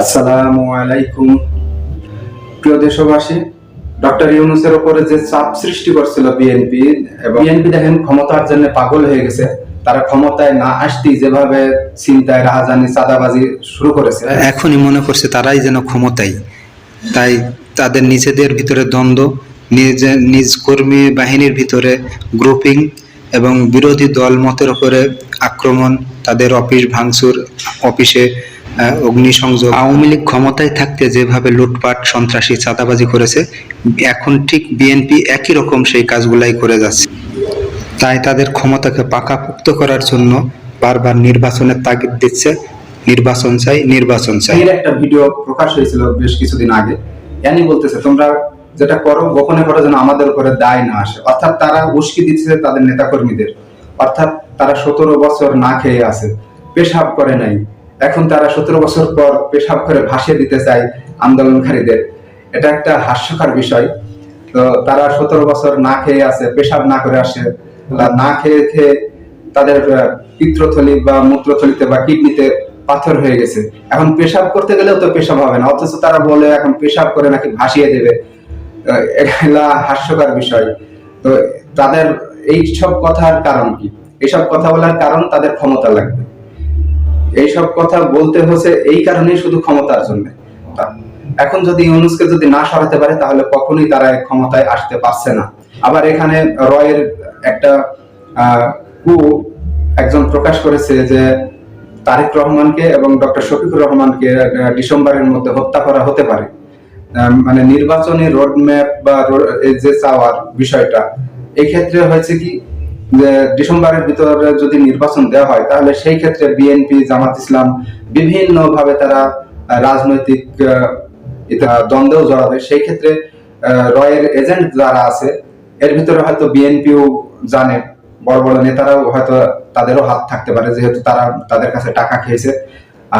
আসসালামু আলাইকুম। প্রিয় দেশবাসী, ডক্টর ইউনুসের উপরে যে চাপ সৃষ্টি করছিল বিএনপি এবং বিএনপি দেখেন ক্ষমতার জন্য পাগল হয়ে গেছে, তারা ক্ষমতায় না আসতেই যেভাবে চিন্তায় রাহাজানি, চাঁদাবাজি শুরু করেছে। এখনই মনে করছে তারাই যেন ক্ষমতায়। তাই তাদের নিজেদের ভিতরে দ্বন্দ্ব, নিজে, নিজ কর্মী বাহিনীর ভিতরে গ্রুপিং এবং বিরোধী দল মতের উপরে আক্রমণ, তাদের অফিস ভাঙচুর, অফিসে অগ্নিসংযোগ। আওয়ামী লীগ ক্ষমতায় থাকতে যেভাবে লুটপাট সন্ত্রাসী চাঁদাবাজি করেছে এখন ঠিক বিএনপি একই রকম সেই কাজগুলাই করে যাচ্ছে। তাই তাদের ক্ষমতাকে পাকাপোক্ত করার জন্য বারবার নির্বাচনের তাগিদ দিচ্ছে নির্বাচন চাই নির্বাচন চাই। এর একটা ভিডিও প্রকাশ হয়েছিল বেশ কিছুদিন আগে। ইয়ানি বলতেছে তোমরা যেটা করো গোপনে করো যেন আমাদের উপরে দায় না আসে। অর্থাৎ তারা উস্কি দিচ্ছে তাদের নেতাকর্মীদের। অর্থাৎ তারা সতেরো বছর না খেয়ে আছে পেশাব করে নাই। এখন তারা সতেরো বছর পর পেশাব করে ভাসিয়ে দিতে চায় আন্দোলনকারীদের। এটা একটা হাস্যকর বিষয়। তো তারা সতেরো বছর না খেয়ে আছে, পেশাব না করে আসে না খেয়ে খেয়ে তাদের পিত্রথলি বা মূত্রথলিতে বা কিডনিতে পাথর হয়ে গেছে। এখন পেশাব করতে গেলেও তো পেশাব হবে না, অথচ তারা বলে এখন পেশাব করে নাকি ভাসিয়ে দেবে। এগুলা হাস্যকর বিষয়। তো তাদের এই সব কথার কারণ কি? এইসব কথা বলার কারণ তাদের ক্ষমতা লাগবে। এইসব কথা বলতে হচ্ছে এই কারণেই শুধু ক্ষমতার জন্য। এখন যদি ইউনুসকে যদি না সরাতে পারে, তাহলে কখনোই তারা ক্ষমতায় আসতে পারছে না। আবার এখানে রয়ের একটা কু একজন প্রকাশ করেছে যে তারেক রহমানকে এবং ডক্টর শফিকুর রহমানকে ডিসেম্বরের মধ্যে হত্যা করা হতে পারে। মানে নির্বাচনী রোডম্যাপ বা যে চাওয়ার বিষয়টা, এক্ষেত্রে হয়েছে কি ডিসেম্বরের ভিতরে যদি নির্বাচন দেওয়া হয়, তাহলে সেই ক্ষেত্রে বিএনপি জামাত ইসলাম বিভিন্ন ভাবে তারা রাজনৈতিক দ্বন্দ্বেও জড়াবে। সেই ক্ষেত্রে রয়ের এজেন্ট যারা আছে, এর ভিতরে হয়তো বিএনপিও জানে, বড় বড় নেতারাও হয়তো তাদেরও হাত থাকতে পারে, যেহেতু তারা তাদের কাছে টাকা খেয়েছে।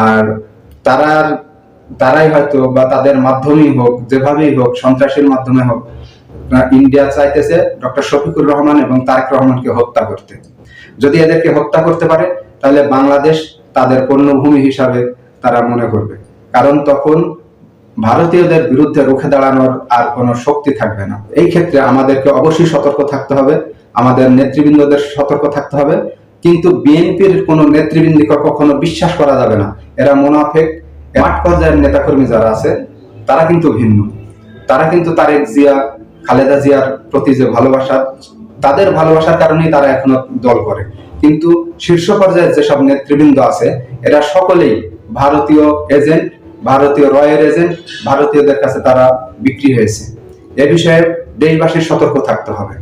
আর তারা তারাই হয়তো বা তাদের মাধ্যমেই হোক, যেভাবেই হোক, সন্ত্রাসীর মাধ্যমে হোক ইন্ডিয়া চাইতেছে ডক্টর শফিকুর রহমান এবং তারেক রহমানকে হত্যা করতে। যদি এদেরকে হত্যা করতে পারে, তাহলে বাংলাদেশ তাদের পণ্যভূমি হিসাবে তারা মনে করবে। কারণ তখন ভারতীয়দের বিরুদ্ধে রুখে দাঁড়ানোর আর কোনো শক্তি থাকবে না। এই ক্ষেত্রে আমাদেরকে অবশ্যই সতর্ক থাকতে হবে, আমাদের নেতৃবৃন্দদের সতর্ক থাকতে হবে। কিন্তু বিএনপির কোনো নেতৃবৃন্দকে কখনো বিশ্বাস করা যাবে না। এরা মোনাফেক মাঠ পর্যায়ের নেতাকর্মী যারা আছে, তারা কিন্তু ভিন্ন। তারা কিন্তু তারেক জিয়া খালেদা জিয়ার প্রতি যে ভালোবাসা, তাদের ভালোবাসার কারণেই তারা এখনও দল করে। কিন্তু শীর্ষ পর্যায়ের যেসব নেতৃবৃন্দ আছে, এরা সকলেই ভারতীয় এজেন্ট, ভারতীয় রয়ের এজেন্ট, ভারতীয়দের কাছে তারা বিক্রি হয়েছে। এ বিষয়ে দেশবাসীর সতর্ক থাকতে হবে।